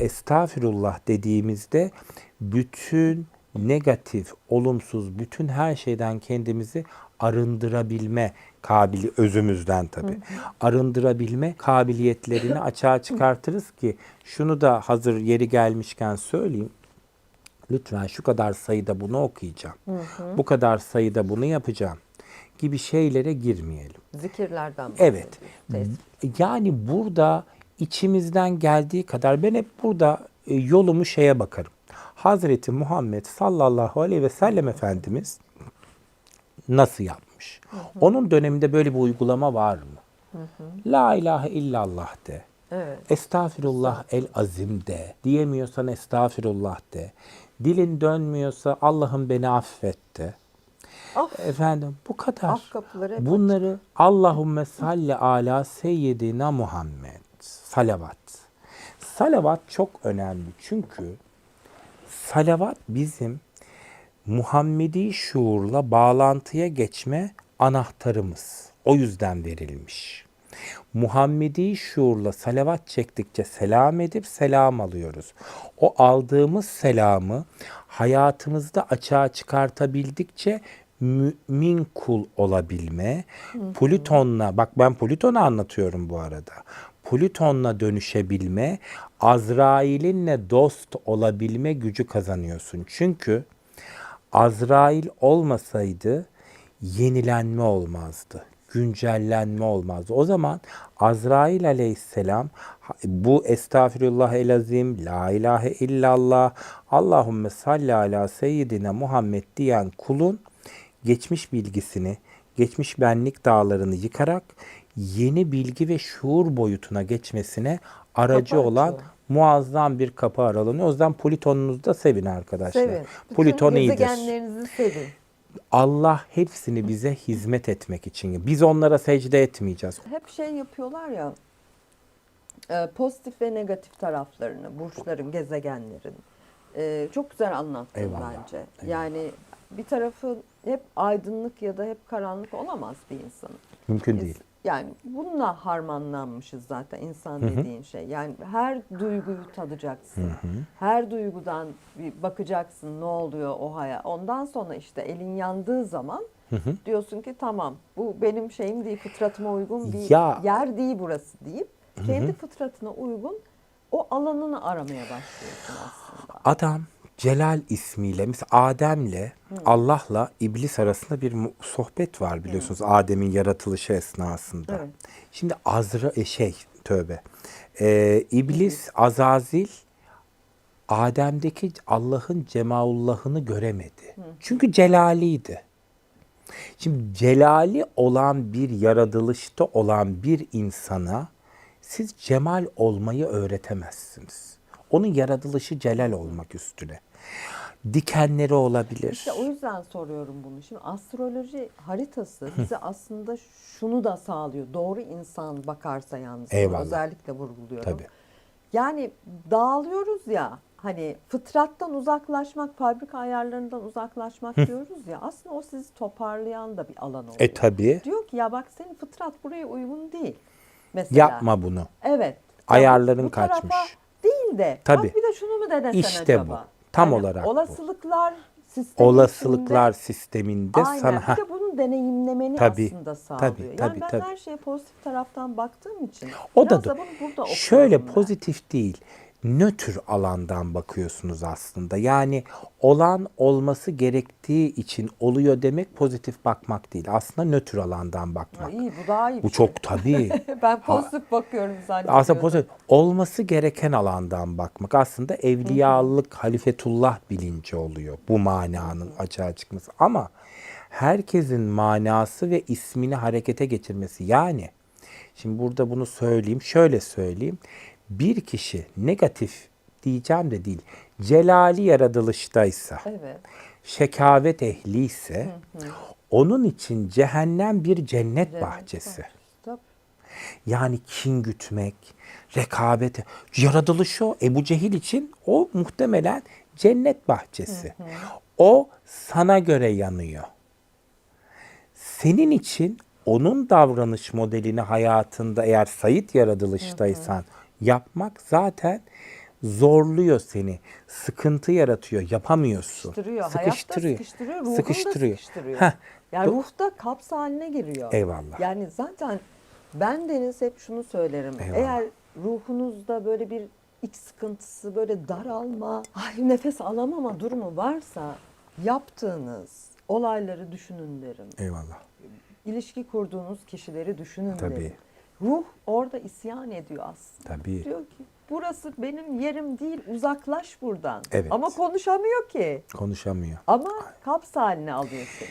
Estağfirullah dediğimizde bütün negatif, olumsuz, bütün her şeyden kendimizi arındırabilme kabili özümüzden tabii. Arındırabilme kabiliyetlerini açığa çıkartırız ki şunu da hazır yeri gelmişken söyleyeyim. Lütfen şu kadar sayıda bunu okuyacağım. Bu kadar sayıda bunu yapacağım gibi şeylere girmeyelim. Zikirlerden Evet. bahsediyoruz. Yani burada içimizden geldiği kadar ben hep burada e, yolumu şeye bakarım. Hazreti Muhammed sallallahu aleyhi ve sellem Efendimiz nasıl yapmış? Onun döneminde böyle bir uygulama var mı? La ilahe illallah de. Evet. Estağfirullah el azim de. Diyemiyorsan estağfirullah de. Dilin dönmüyorsa Allah'ım beni affet de. Af. Efendim bu kadar. Af kapıları Bunları Allahümme salli ala seyyidina Muhammed. Salavat. Salavat çok önemli çünkü salavat bizim Muhammedi şuurla bağlantıya geçme anahtarımız. O yüzden verilmiş. Muhammedi şuurla salavat çektikçe selam edip selam alıyoruz. O aldığımız selamı hayatımızda açığa çıkartabildikçe mümin kul olabilme, Plüton'la, bak ben Plüton'u anlatıyorum bu arada. Plüton'la dönüşebilme, Azrail'inle dost olabilme gücü kazanıyorsun. Çünkü Azrail olmasaydı yenilenme olmazdı. Güncellenme olmazdı. O zaman Azrail aleyhisselam bu estağfirullah el azim, la ilahe illallah, Allahümme salli ala seyyidina Muhammed diyen kulun geçmiş bilgisini, geçmiş benlik dağlarını yıkarak yeni bilgi ve şuur boyutuna geçmesine aracı Kapı olan açıyor. muazzam bir kapı aralanıyor. O yüzden Plüton'unuzu da sevin arkadaşlar. Sevin. Bütün Plüton iyidir. gezegenlerinizi sevin. Allah hepsini bize hizmet etmek için. Biz onlara secde etmeyeceğiz. Hep şey yapıyorlar ya e, pozitif ve negatif taraflarını, burçların, gezegenlerin. E, çok güzel anlattın Eyvallah, bence. Yani bir tarafı hep aydınlık ya da hep karanlık olamaz bir insanın. Mümkün Biz- değil. Yani bununla harmanlanmışız zaten insan dediğin şey. Yani her duyguyu tadacaksın. Her duygudan bir bakacaksın ne oluyor o haya. Ondan sonra işte elin yandığı zaman diyorsun ki tamam bu benim şeyim değil fıtratıma uygun bir Ya- yer değil burası deyip kendi fıtratına uygun o alanını aramaya başlıyorsun aslında. Adam Celal ismiyle, mesela Adem'le Allah'la iblis arasında bir sohbet var biliyorsunuz Adem'in yaratılışı esnasında. Evet. Şimdi Azra e, şey tövbe. Ee, iblis Azazil Adem'deki Allah'ın cemaullahını göremedi. Çünkü celaliydi. Şimdi celali olan bir yaratılışta olan bir insana siz cemal olmayı öğretemezsiniz. Onun yaratılışı celal olmak üstüne. Dikenleri olabilir. İşte o yüzden soruyorum bunu. Şimdi astroloji haritası bize aslında şunu da sağlıyor. Doğru insan bakarsa yalnız. Eyvallah. Özellikle vurguluyorum. Tabii. Yani dağılıyoruz ya hani fıtrattan uzaklaşmak, fabrika ayarlarından uzaklaşmak diyoruz ya. Aslında o sizi toparlayan da bir alan oluyor. E tabii. Diyor ki ya bak senin fıtrat buraya uygun değil. Mesela. Yapma bunu. Evet. Ayarların bu kaçmış. Değil de Tabii. bak bir de şunu mu denesen İşte bu. Tam olarak bu. Olasılıklar sistemi Olasılıklar sisteminde Aynen. sana Bir de bunu deneyimlemeni Tabii, aslında sağlıyor. tabii, yani tabii, ben tabii. her şeye pozitif taraftan baktığım için O da da bunu burada şöyle ben. pozitif değil. Nötr alandan bakıyorsunuz aslında. Yani olan olması gerektiği için oluyor demek pozitif bakmak değil. Aslında nötr alandan Ha, bakmak. İyi bu daha iyi Bu şey. çok tabii. ben pozitif bakıyorum zannediyorum. Aslında pozitif olması gereken alandan bakmak. Aslında evliyalık, halifetullah bilinci oluyor bu mananın açığa çıkması. Ama herkesin manası ve ismini harekete geçirmesi. Yani şimdi burada bunu söyleyeyim, şöyle söyleyeyim. Bir kişi negatif diyeceğim de değil. Celali yaratılıştaysa, Evet. şekavet ehliyse onun için cehennem bir cennet, Cennet bahçesi. Yani kin gütmek, rekabet, yaratılışı o. Ebu Cehil için o muhtemelen cennet bahçesi. O sana göre yanıyor. Senin için onun davranış modelini hayatında eğer sayit yaratılıştaysan yapmak zaten Zorluyor. seni. Sıkıntı yaratıyor. Yapamıyorsun. Sıkıştırıyor. Sıkıştırıyor. Hayatta sıkıştırıyor. Ruhunu Sıkıştırıyor. da sıkıştırıyor. Heh. Yani Do- ruhta kaps haline giriyor. Eyvallah. Yani zaten ben Deniz hep şunu söylerim. Eyvallah. Eğer ruhunuzda böyle bir iç sıkıntısı, böyle daralma, ay nefes alamama durumu varsa yaptığınız olayları düşünün derim. Eyvallah. İlişki kurduğunuz kişileri düşünün Tabii. derim. Ruh orada isyan ediyor aslında. Tabii. Diyor ki burası benim yerim değil uzaklaş buradan. Evet. Ama konuşamıyor ki. Konuşamıyor. Ama kaps haline alıyor seni.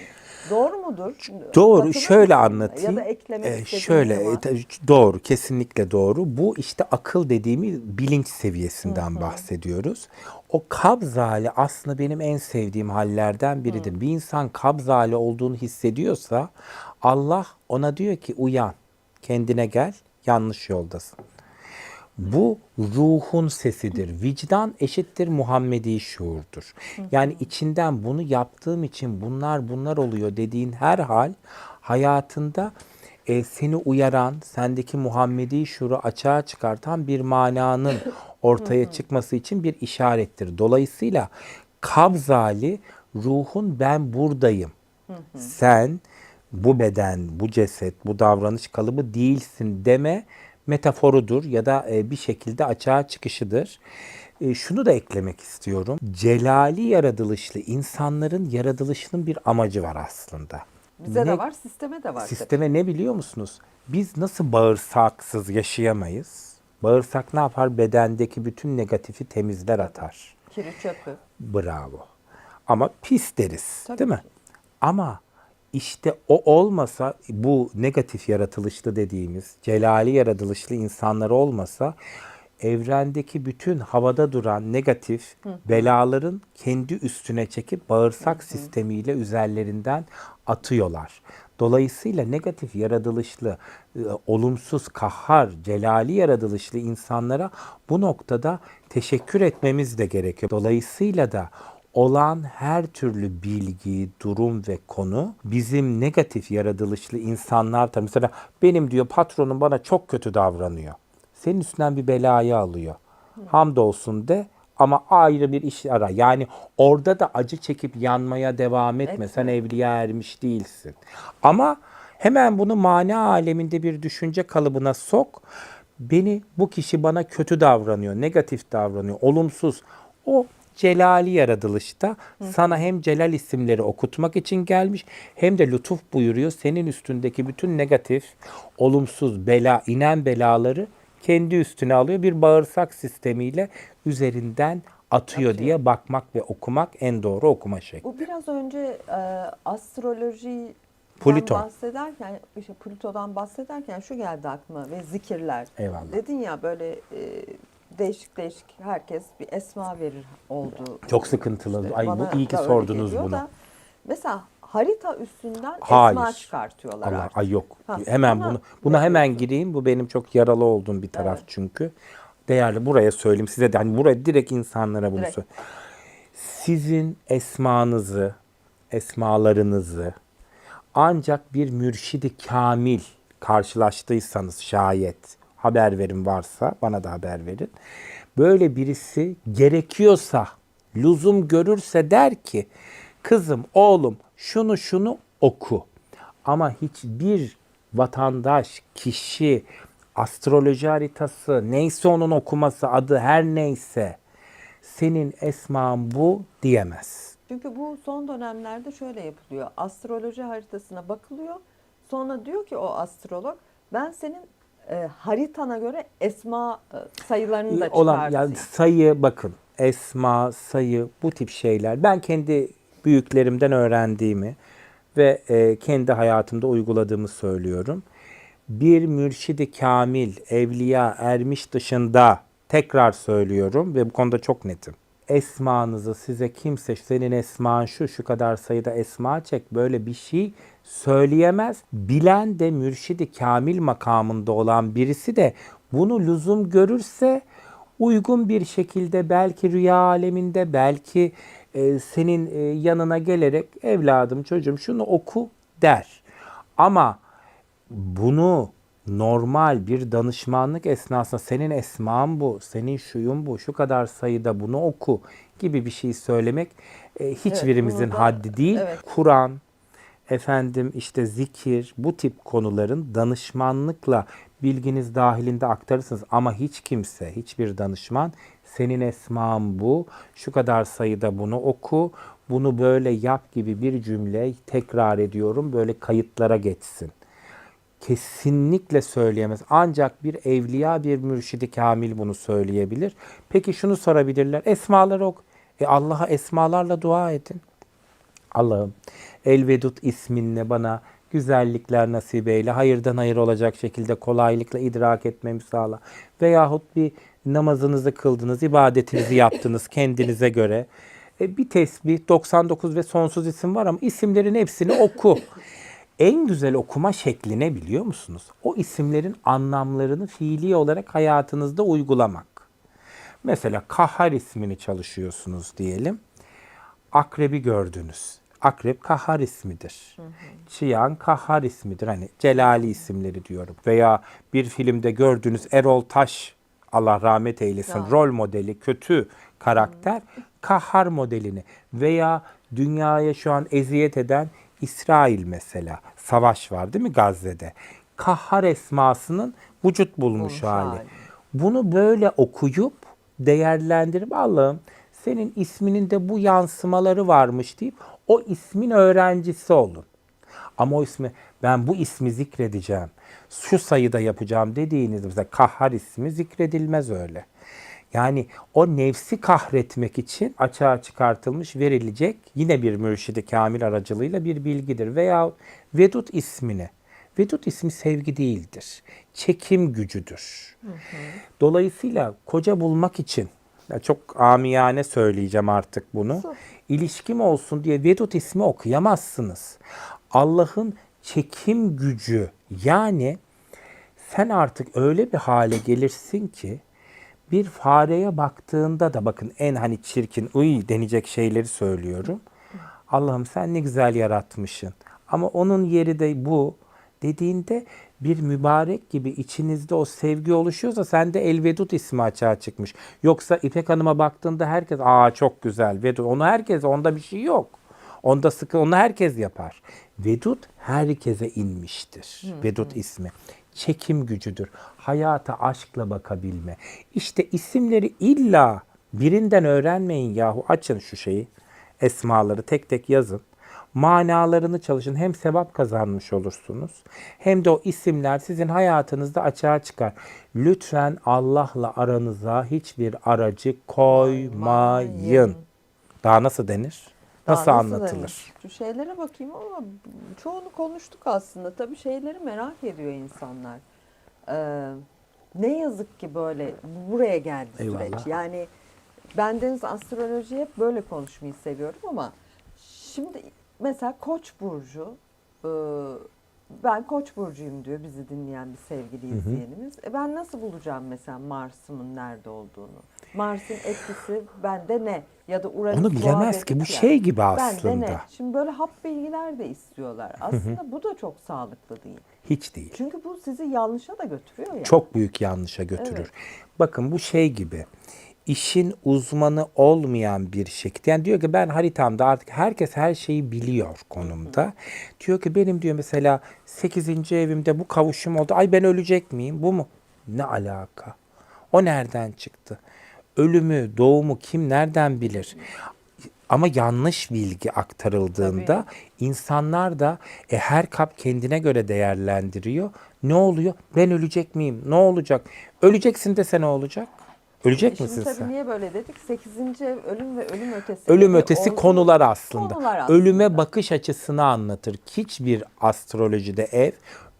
Doğru mudur? Doğru. Şöyle buna? anlatayım. Ya da eklemek Ee, şöyle var. e, doğru, kesinlikle doğru. Bu işte akıl dediğimiz bilinç seviyesinden bahsediyoruz. O kabz hali aslında benim en sevdiğim hallerden biridir. Bir insan kabz hali olduğunu hissediyorsa Allah ona diyor ki uyan, kendine gel, yanlış yoldasın. Bu ruhun sesidir. Vicdan eşittir Muhammedi şuurdur. Yani içinden bunu yaptığım için bunlar bunlar oluyor dediğin her hal hayatında e, seni uyaran, sendeki Muhammedi şuuru açığa çıkartan bir mananın ortaya çıkması için bir işarettir. Dolayısıyla kabz hali ruhun ben buradayım. Sen bu beden, bu ceset, bu davranış kalıbı değilsin deme metaforudur ya da e, bir şekilde açığa çıkışıdır. E, şunu da eklemek istiyorum. Celali yaratılışlı insanların yaratılışının bir amacı var aslında. Bize Ne- de var, sisteme de var. tabii. Sisteme ne biliyor musunuz? Biz nasıl bağırsaksız yaşayamayız? Bağırsak ne yapar? Bedendeki bütün negatifi temizler atar. Kiri çöpü. Bravo. Ama pis deriz, Tabii değil mi? Ama işte o olmasa bu negatif yaratılışlı dediğimiz celali yaratılışlı insanlar olmasa evrendeki bütün havada duran negatif belaların kendi üstüne çekip bağırsak sistemiyle üzerlerinden atıyorlar. Dolayısıyla negatif yaratılışlı, e, olumsuz, kahhar, celali yaratılışlı insanlara bu noktada teşekkür etmemiz de gerekiyor. Dolayısıyla da olan her türlü bilgi, durum ve konu bizim negatif yaratılışlı insanlar tabii mesela benim diyor patronum bana çok kötü davranıyor. Senin üstünden bir belayı alıyor. Hamdolsun de ama ayrı bir iş ara. Yani orada da acı çekip yanmaya devam etme. Sen evliya ermiş değilsin. Ama hemen bunu mana aleminde bir düşünce kalıbına sok. Beni bu kişi bana kötü davranıyor, negatif davranıyor, olumsuz. O celali yaratılışta sana hem celal isimleri okutmak için gelmiş hem de lütuf buyuruyor. Senin üstündeki bütün negatif, olumsuz bela, inen belaları kendi üstüne alıyor. Bir bağırsak sistemiyle üzerinden atıyor diye bakmak ve okumak en doğru okuma şekli. Bu biraz önce e, astroloji Plüton. bahsederken, işte Plüto'dan bahsederken şu geldi aklıma ve zikirler. Eyvallah. Dedin ya böyle e, değişik değişik herkes bir esma verir oldu. Çok sıkıntılı. Ay bu iyi ki da öyle sordunuz geliyor bunu. da mesela harita üstünden Hayır. esma çıkartıyorlar Allah artık. ay yok. Ha, hemen buna bunu buna hemen gireyim. Bu benim çok yaralı olduğum bir taraf çünkü. Değerli buraya söyleyeyim size de hani buraya direkt insanlara bunu Direkt. söyle. Sizin esmanızı, esmalarınızı ancak bir mürşidi kamil karşılaştıysanız şayet haber verin varsa bana da haber verin. Böyle birisi gerekiyorsa, lüzum görürse der ki kızım, oğlum şunu şunu oku. Ama hiçbir vatandaş, kişi, astroloji haritası, neyse onun okuması adı her neyse senin esman bu diyemez. Çünkü bu son dönemlerde şöyle yapılıyor. Astroloji haritasına bakılıyor. Sonra diyor ki o astrolog ben senin e, haritana göre esma e, sayılarını da olan çıkartayım. yani sayı bakın esma sayı bu tip şeyler ben kendi büyüklerimden öğrendiğimi ve e, kendi hayatımda uyguladığımı söylüyorum. Bir mürşidi kamil, evliya, ermiş dışında tekrar söylüyorum ve bu konuda çok netim. Esmanızı size kimse senin esman şu şu kadar sayıda esma çek böyle bir şey söyleyemez. Bilen de mürşidi kamil makamında olan birisi de bunu lüzum görürse uygun bir şekilde belki rüya aleminde belki e, senin e, yanına gelerek evladım çocuğum şunu oku der. Ama bunu normal bir danışmanlık esnasında senin esman bu, senin şuyun bu, şu kadar sayıda bunu oku gibi bir şey söylemek e, hiçbirimizin da- haddi değil. evet. Kur'an, efendim işte zikir bu tip konuların danışmanlıkla bilginiz dahilinde aktarırsınız ama hiç kimse hiçbir danışman senin esman bu şu kadar sayıda bunu oku bunu böyle yap gibi bir cümle tekrar ediyorum böyle kayıtlara geçsin. Kesinlikle söyleyemez. Ancak bir evliya, bir mürşidi kamil bunu söyleyebilir. Peki şunu sorabilirler. Esmaları ok. E Allah'a esmalarla dua edin. Allah'ım Elvedut isminle bana güzellikler nasip eyle. Hayırdan hayır olacak şekilde kolaylıkla idrak etmemi sağla. Veyahut bir namazınızı kıldınız, ibadetinizi yaptınız kendinize göre. E, bir tesbih, 99 ve sonsuz isim var ama isimlerin hepsini oku. En güzel okuma şekli ne biliyor musunuz? O isimlerin anlamlarını fiili olarak hayatınızda uygulamak. Mesela Kahhar ismini çalışıyorsunuz diyelim. Akrebi gördünüz. Akrep Kahhar ismidir. Çiyan Kahhar ismidir. Hani Celali isimleri diyorum. Veya bir filmde gördüğünüz Erol Taş Allah rahmet eylesin Ya. rol modeli kötü karakter Kahhar modelini veya dünyaya şu an eziyet eden İsrail mesela savaş var değil mi Gazze'de? Kahhar esmasının vücut bulmuş Bulmuş hali. hali. Bunu böyle okuyup değerlendirip Allah'ım senin isminin de bu yansımaları varmış deyip o ismin öğrencisi olun. Ama o ismi ben bu ismi zikredeceğim. Şu sayıda yapacağım dediğiniz mesela kahhar ismi zikredilmez öyle. Yani o nefsi kahretmek için açığa çıkartılmış verilecek yine bir mürşidi kamil aracılığıyla bir bilgidir. Veya Vedut ismini. Vedut ismi sevgi değildir. Çekim gücüdür. Dolayısıyla koca bulmak için çok amiyane söyleyeceğim artık bunu. İlişkim olsun diye Vedut ismi okuyamazsınız. Allah'ın çekim gücü yani sen artık öyle bir hale gelirsin ki bir fareye baktığında da bakın en hani çirkin uy denecek şeyleri söylüyorum. Allah'ım sen ne güzel yaratmışsın. Ama onun yeri de bu dediğinde bir mübarek gibi içinizde o sevgi oluşuyorsa sende Elvedut ismi açığa çıkmış. Yoksa İpek Hanım'a baktığında herkes aa çok güzel Vedut. Onu herkes onda bir şey yok. Onda sıkı onu herkes yapar. Vedut herkese inmiştir. Vedut ismi. Çekim gücüdür. Hayata aşkla bakabilme. İşte isimleri illa birinden öğrenmeyin yahu. Açın şu şeyi. Esmaları tek tek yazın. Manalarını çalışın. Hem sevap kazanmış olursunuz. Hem de o isimler sizin hayatınızda açığa çıkar. Lütfen Allah'la aranıza hiçbir aracı koymayın. Daha nasıl denir? Nasıl, anlatılır? Şu şeylere bakayım ama çoğunu konuştuk aslında. Tabii şeyleri merak ediyor insanlar. Ee, ne yazık ki böyle buraya geldi Eyvallah. süreç. Yani bendeniz astroloji hep böyle konuşmayı seviyorum ama şimdi mesela Koç burcu e, ben Koç burcuyum diyor bizi dinleyen bir sevgili izleyenimiz. E ben nasıl bulacağım mesela Mars'ımın nerede olduğunu? Mars'ın etkisi bende ne? Ya da Uranüs Onu bilemez ki. Bu şey gibi Bende aslında. ne? Şimdi böyle hap bilgiler de istiyorlar. Aslında bu da çok sağlıklı değil. Hiç değil. Çünkü bu sizi yanlışa da götürüyor ya. Çok büyük yanlışa götürür. Evet. Bakın bu şey gibi. İşin uzmanı olmayan bir şekilde. Yani diyor ki ben haritamda artık herkes her şeyi biliyor konumda. Diyor ki benim diyor mesela 8. evimde bu kavuşum oldu. Ay ben ölecek miyim? Bu mu? Ne alaka? O nereden çıktı? Ölümü, doğumu kim nereden bilir? Ama yanlış bilgi aktarıldığında insanlar da e, her kap kendine göre değerlendiriyor. Ne oluyor? Ben ölecek miyim? Ne olacak? Öleceksin dese ne olacak? Ölecek E Şimdi misin tabii sen? niye böyle dedik? 8. ev ölüm ve ölüm ötesi. Ölüm gibi ötesi konular aslında. Konular aslında. Ölüme bakış açısını anlatır. Hiçbir astrolojide ev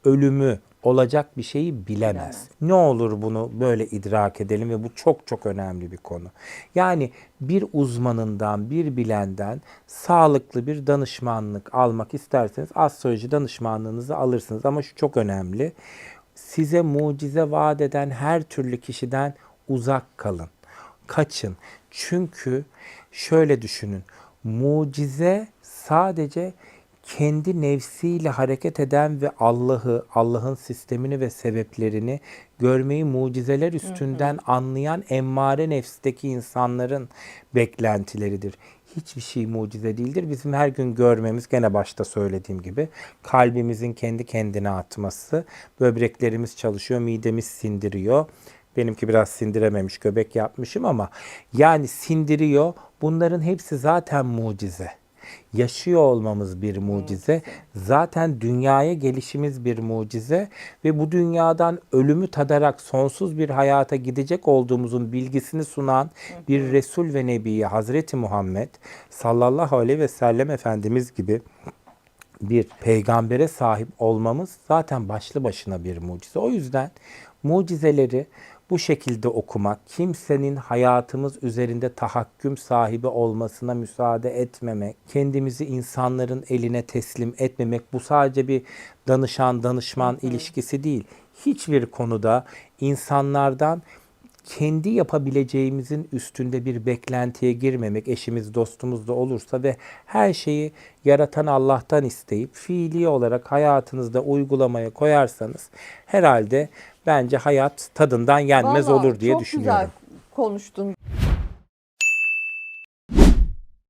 ölümü olacak bir şeyi bilemez. Bilemez. Ne olur bunu böyle idrak edelim ve bu çok çok önemli bir konu. Yani bir uzmanından, bir bilenden sağlıklı bir danışmanlık almak isterseniz astroloji danışmanlığınızı alırsınız. Ama şu çok önemli. Size mucize vaat eden her türlü kişiden uzak kalın. Kaçın. Çünkü şöyle düşünün. Mucize sadece kendi nefsiyle hareket eden ve Allah'ı, Allah'ın sistemini ve sebeplerini görmeyi mucizeler üstünden anlayan emmare nefsteki insanların beklentileridir. Hiçbir şey mucize değildir. Bizim her gün görmemiz gene başta söylediğim gibi kalbimizin kendi kendine atması, böbreklerimiz çalışıyor, midemiz sindiriyor. Benimki biraz sindirememiş, göbek yapmışım ama yani sindiriyor. Bunların hepsi zaten mucize. Yaşıyor olmamız bir mucize. Zaten dünyaya gelişimiz bir mucize ve bu dünyadan ölümü tadarak sonsuz bir hayata gidecek olduğumuzun bilgisini sunan bir Resul ve Nebi Hazreti Muhammed sallallahu aleyhi ve sellem Efendimiz gibi bir peygambere sahip olmamız zaten başlı başına bir mucize. O yüzden mucizeleri bu şekilde okumak, kimsenin hayatımız üzerinde tahakküm sahibi olmasına müsaade etmemek, kendimizi insanların eline teslim etmemek bu sadece bir danışan danışman ilişkisi değil. Hiçbir konuda insanlardan kendi yapabileceğimizin üstünde bir beklentiye girmemek, eşimiz dostumuz da olursa ve her şeyi yaratan Allah'tan isteyip fiili olarak hayatınızda uygulamaya koyarsanız herhalde bence hayat tadından yenmez Vallahi olur diye çok düşünüyorum. güzel konuştun.